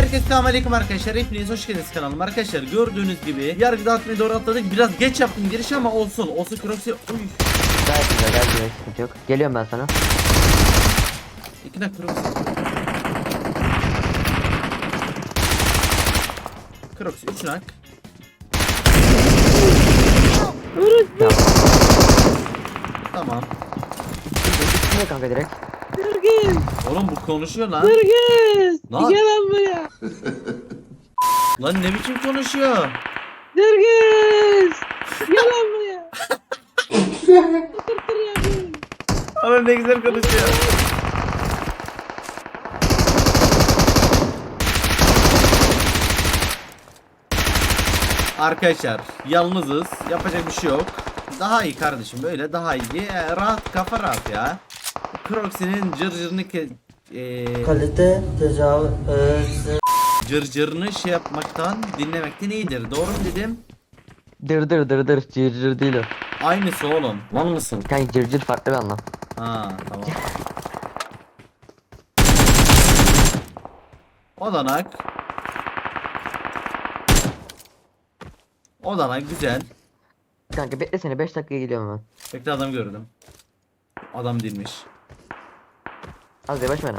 Herkese selamünaleyküm arkadaşlar. Hepiniz hoş geldiniz kanalıma. Arkadaşlar gördüğünüz gibi yargı dağıtmaya doğru atladık. Biraz geç yaptım giriş ama olsun. Olsun Croxy. Uy. Gayet güzel gayet güzel sıkıntı yok. Geliyorum ben sana. İki dakika Croxy. Croxy 3 nak. Tamam. Kanka direkt? Nergis! Oğlum bu konuşuyor lan. Nergis! Lan. Gel lan buraya! Lan ne biçim konuşuyor? Nergis! Gel lan buraya! Oğlum ne güzel konuşuyor. Arkadaşlar yalnızız. Yapacak bir şey yok. Daha iyi kardeşim böyle daha iyi. Rahat kafa rahat ya. Croxy'nin cırcırını ke ee, kalite tecavüz cırcırını şey yapmaktan dinlemekten iyidir. Doğru mu dedim? Dır dır dır dır cır cır değil o. Aynısı oğlum. Lan mısın? Kanka cır cır farklı bir anlam. Ha tamam. Odanak. Odanak güzel. Kanka bekle seni 5 dakikaya geliyorum hemen. Bekle adam gördüm. Adam değilmiş. Az yavaş bana.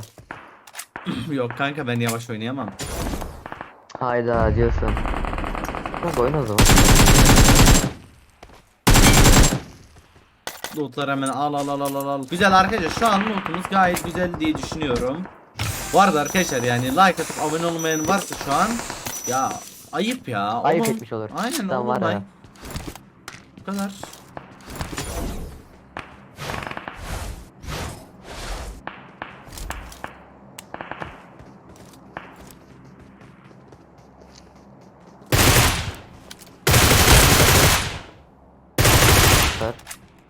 Yok kanka ben yavaş oynayamam. Hayda diyorsun. Kanka oyna o zaman. Lootlar hemen al al al al al al. Güzel arkadaşlar şu an lootumuz gayet güzel diye düşünüyorum. Bu arada arkadaşlar yani like atıp abone olmayan varsa şu an ya ayıp ya. Ayıp Oğlum- etmiş olur. Aynen Cidden oğlum var ya. Bu kadar. Ver.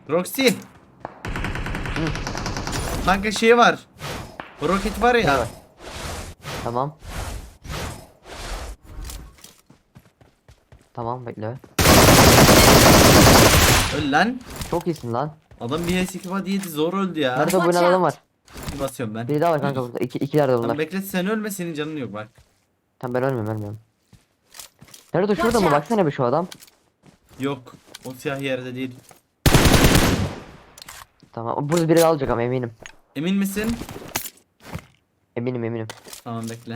Roxy. Kanka şey var. Roket var ya. Evet. Tamam. Tamam bekle. Öl lan. Çok iyisin lan. Adam bir S2 body yedi zor öldü ya. Nerede bu adam var? Basıyorum ben. Biri daha var kanka burada. İki, ikiler de bunlar. Tamam bekle sen ölme senin canın yok bak. Tamam ben ölmüyorum ölmüyorum. Nerede şurada mı? Baksana bir şu adam. Yok. O siyah yerde değil. Tamam. Burada biri alacak ama eminim. Emin misin? Eminim eminim. Tamam bekle.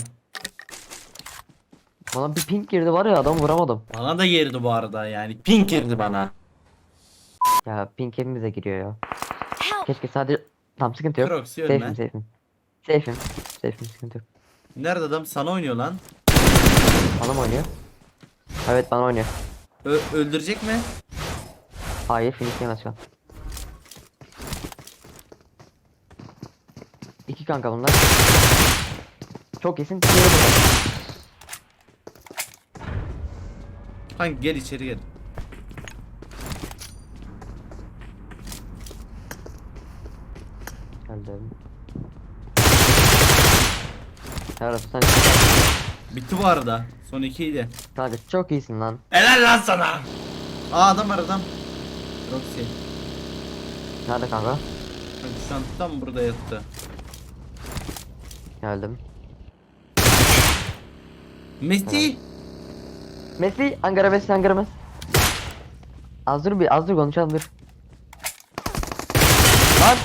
Bana bir pink girdi var ya adam vuramadım. Bana da girdi bu arada yani. Pink girdi bana. Ya pink hepimize giriyor ya. Keşke sadece... Tamam sıkıntı yok. Crocs, Safe'im ölme. safe'im. Safe'im. Safe'im sıkıntı yok. Nerede adam? Sana oynuyor lan. Bana mı oynuyor? Evet bana oynuyor. Ö- öldürecek mi? Hayır finishleyemez şu an. İki kanka bunlar. Çok iyisin. Hangi gel içeri gel. Geldim. Olsun sen. Bitti bu arada. Son ikiydi. Kanka çok iyisin lan. Helal lan sana. Aa adam var adam. Roxy. Nerede kanka? Kanka şu an tam burada yattı. Geldim. Messi. Messi, Ankara Messi, Ankara Messi. Az dur bir, az dur konuşalım dur. Lan!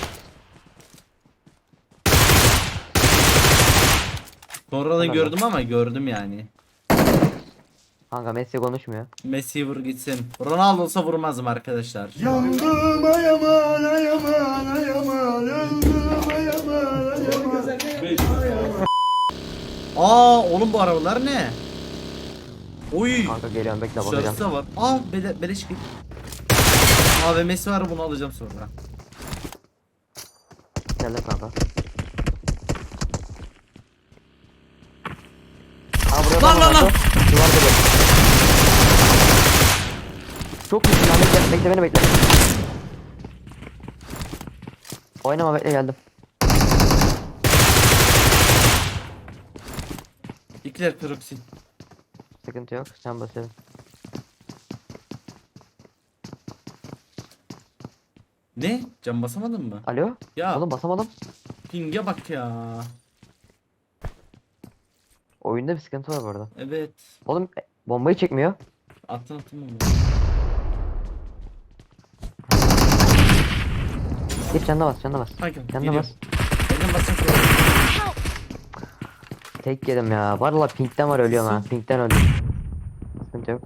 Sonradan Tamam. gördüm ama gördüm yani. Kanka Messi konuşmuyor. Messi vur gitsin. Ronaldo olsa vurmazdım arkadaşlar. Yandım ayaman ayaman ayaman yandım ayaman Aa oğlum bu arabalar ne? Oy. Kanka geliyorum bekle bakacağım. Dışarısı da var. Aa bele, beleş git. AVM'si var bunu alacağım sonra. Geldim kanka. Aa buraya Lan, bak lan, kanka. lan. Duvarda bak. Çok iyisin lan bekle, bekle beni bekle. Oynama bekle geldim. İkiler Croxy. Sıkıntı yok sen basıyorum. Ne? Cam basamadın mı? Alo? Ya Oğlum basamadım. ping'e bak ya. oyunda bir sıkıntı var bu arada. Evet. Oğlum e, bombayı çekmiyor. Attın attın mı? Git canına bas canına bas. Kanka Canına geliyor. bas. Benim basın Tek yedim ya. Valla pinkten var ölüyorum ha. Pinkten öldüm. Sıkıntı yok.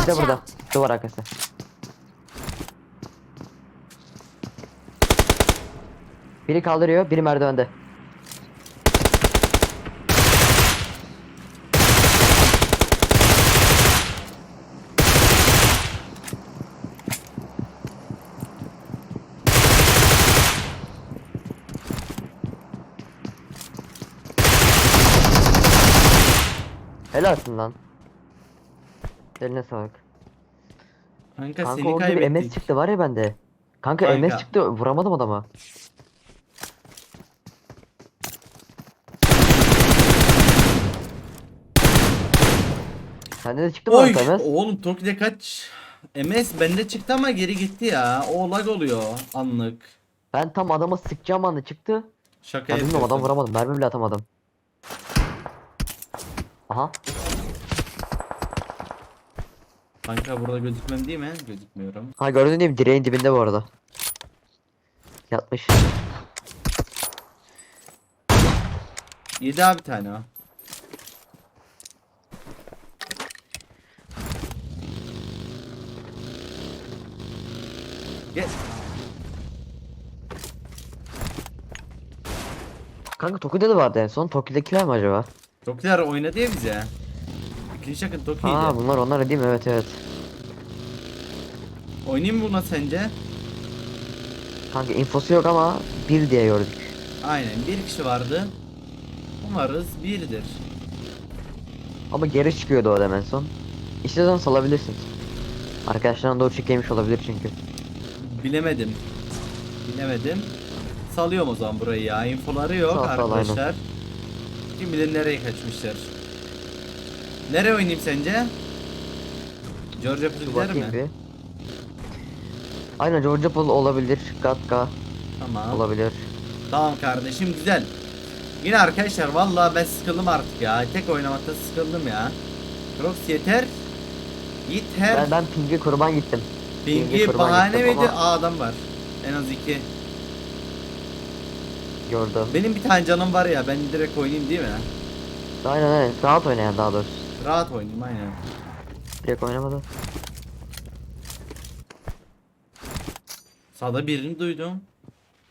İşte burada. Duvar arkası. Biri kaldırıyor, biri merdivende. Helalsin lan. Eline sağlık. Kanka, Kanka seni orada bir MS kaybettik. çıktı var ya bende. Kanka, Kanka. MS çıktı vuramadım adama. Sende de çıktı mı Oy MS? oğlum Toki'de kaç? MS bende çıktı ama geri gitti ya. O lag oluyor anlık. Ben tam adama sıkacağım anda çıktı. Şaka Ya bilmiyorum adam yapıyorsun. vuramadım. Mermi bile atamadım. Aha. Kanka burada gözükmem değil mi? Gözükmüyorum. Ha gördün değil mi? Direğin dibinde bu arada. Yatmış. Yedi abi tane o. Gel. Kanka Toki'de de vardı en son. Toki'dekiler mi acaba? Tokiler oynadı ya bize. İkinci şakın Toki'ydi. Aa bunlar onlar değil mi? Evet evet. Oynayayım mı buna sence? Kanka infosu yok ama bir diye gördük. Aynen bir kişi vardı. Umarız birdir. Ama geri çıkıyordu o da en son. İstiyorsan salabilirsin. Arkadaşlarına doğru çekilmiş olabilir çünkü. Bilemedim. Bilemedim. Salıyorum o zaman burayı ya. Infoları yok Sal, sal, arkadaşlar. Kim bilir nereye kaçmışlar. Nereye oynayayım sence? Georgia Pool Dur gider mi? bir. Aynen Georgia Pool olabilir. Gatka Tamam. olabilir. Tamam kardeşim güzel. Yine arkadaşlar vallahi ben sıkıldım artık ya. Tek oynamakta sıkıldım ya. Crocs yeter. Yeter. Ben, ben Pink'e kurban gittim. Pinky kurban bahane miydi? ama- Aa adam var. En az iki. Gördüm. Benim bir tane canım var ya ben direkt oynayayım değil mi? Aynen aynen. Rahat oynayan daha doğrusu. Rahat oynayayım aynen. Direkt oynamadı. Sağda birini duydum.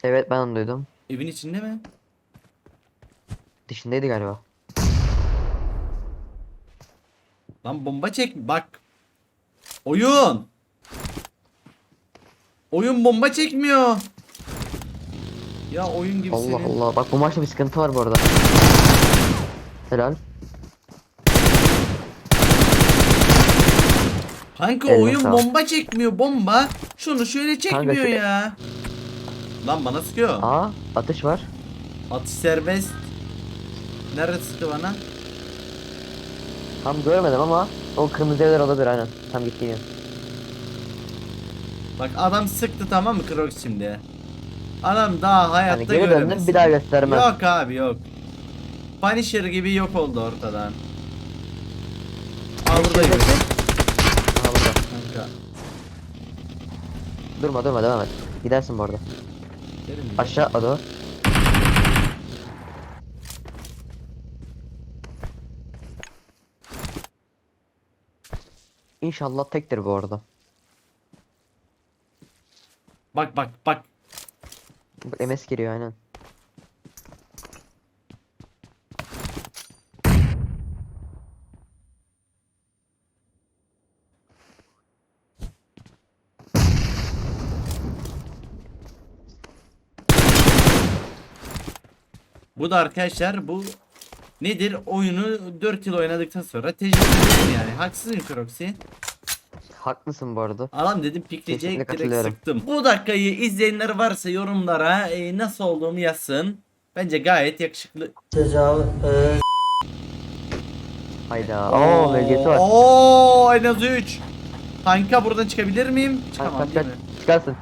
Evet ben onu duydum. Evin içinde mi? Dışındaydı galiba. Lan bomba çek bak. Oyun. Oyun bomba çekmiyor. Ya oyun gibi Allah senin. Allah. Bak bu maçta bir sıkıntı var bu arada. Helal. Kanka Eline oyun sağlık. bomba çekmiyor bomba. Şunu şöyle çekmiyor şu- ya. Lan bana sıkıyor. Aa atış var. Atış serbest. Nerede sıktı bana? Tam görmedim ama o kırmızı evler olabilir aynen. Tam gittiğim yer. Bak adam sıktı tamam mı Crocs şimdi? Adam daha hayatta Yani geri döndüm bir daha göstermem. Yok abi yok. Punisher gibi yok oldu ortadan. Aa buradayım. Aha burada. Kanka. Durma durma devam et. Gidersin bu arada. Aşağı o. İnşallah tektir bu arada. Bak bak bak. MS giriyor aynen. Bu da arkadaşlar bu nedir? Oyunu 4 yıl oynadıktan sonra tecrübe yani. Haksız mıyım Croxy? Haklısın bu arada. Adam dedim pikleyecek direkt sıktım. Bu dakikayı izleyenler varsa yorumlara e, nasıl olduğumu yazsın. Bence gayet yakışıklı. E, Hayda. Oo bölgesi var. Oo en az 3. Kanka buradan çıkabilir miyim? Çıkamam Kaç, kaç, değil mi? Çıkarsın.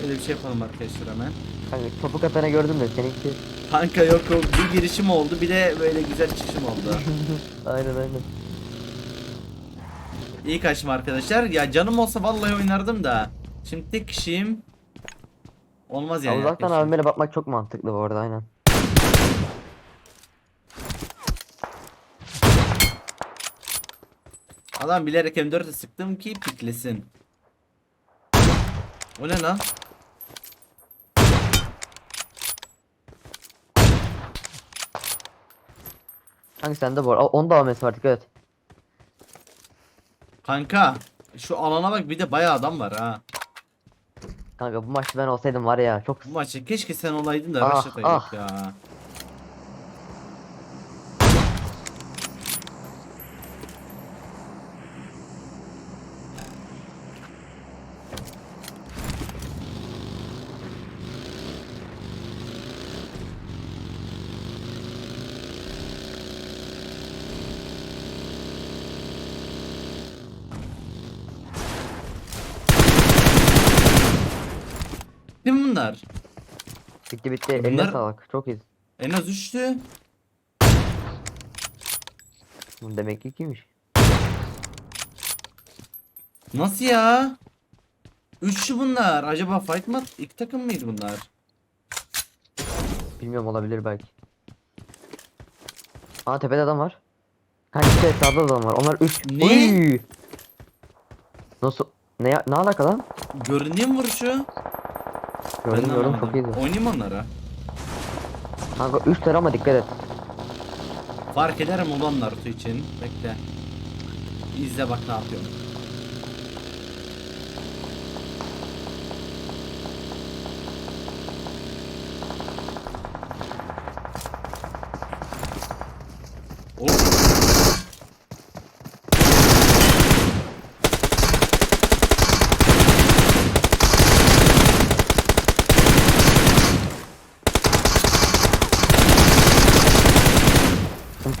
Şöyle bir şey yapalım arkadaşlar hemen. Kanka topu atana gördüm de seninki Kanka yok yok bir girişim oldu bir de böyle güzel çıkışım oldu. aynen aynen. İyi kaçma arkadaşlar. Ya canım olsa vallahi oynardım da. Şimdi tek kişiyim. Olmaz yani. Uzaktan arkadaşlar. bakmak çok mantıklı bu arada aynen. Adam bilerek M4'e sıktım ki piklesin. O ne lan? Kanka sende bu. Onda AMS var dikkat et. Kanka şu alana bak bir de bayağı adam var ha. Kanka bu maçta ben olsaydım var ya çok Bu maçta keşke sen olaydın da Ah, başlataydık ah. ya. Bunlar? bitti bitti. Eline Bunlar- sağlık. Çok iyi. En az üçtü. Demek ki kimmiş? Nasıl ya? Üçlü bunlar. Acaba fight mı? İlk takım mıydı bunlar? Bilmiyorum olabilir belki. Aa tepede adam var. Kanka işte sağda adam var. Onlar 3. Ne? Nasıl? Ne ne alaka lan? Görünüyor mu vuruşu? Gördüm Ben de gördüm çok anlamadım. iyiydi. Oynayayım onlara. Kanka 3 tane ama dikkat et. Fark ederim ulan Naruto için. Bekle. İzle bak ne yapıyorum.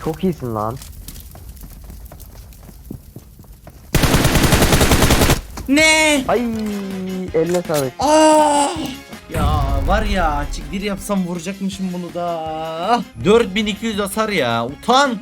Çok iyisin lan. Ne? Ay eline sağlık. Aa! Ya var ya açık bir yapsam vuracakmışım bunu da. 4200 hasar ya. Utan.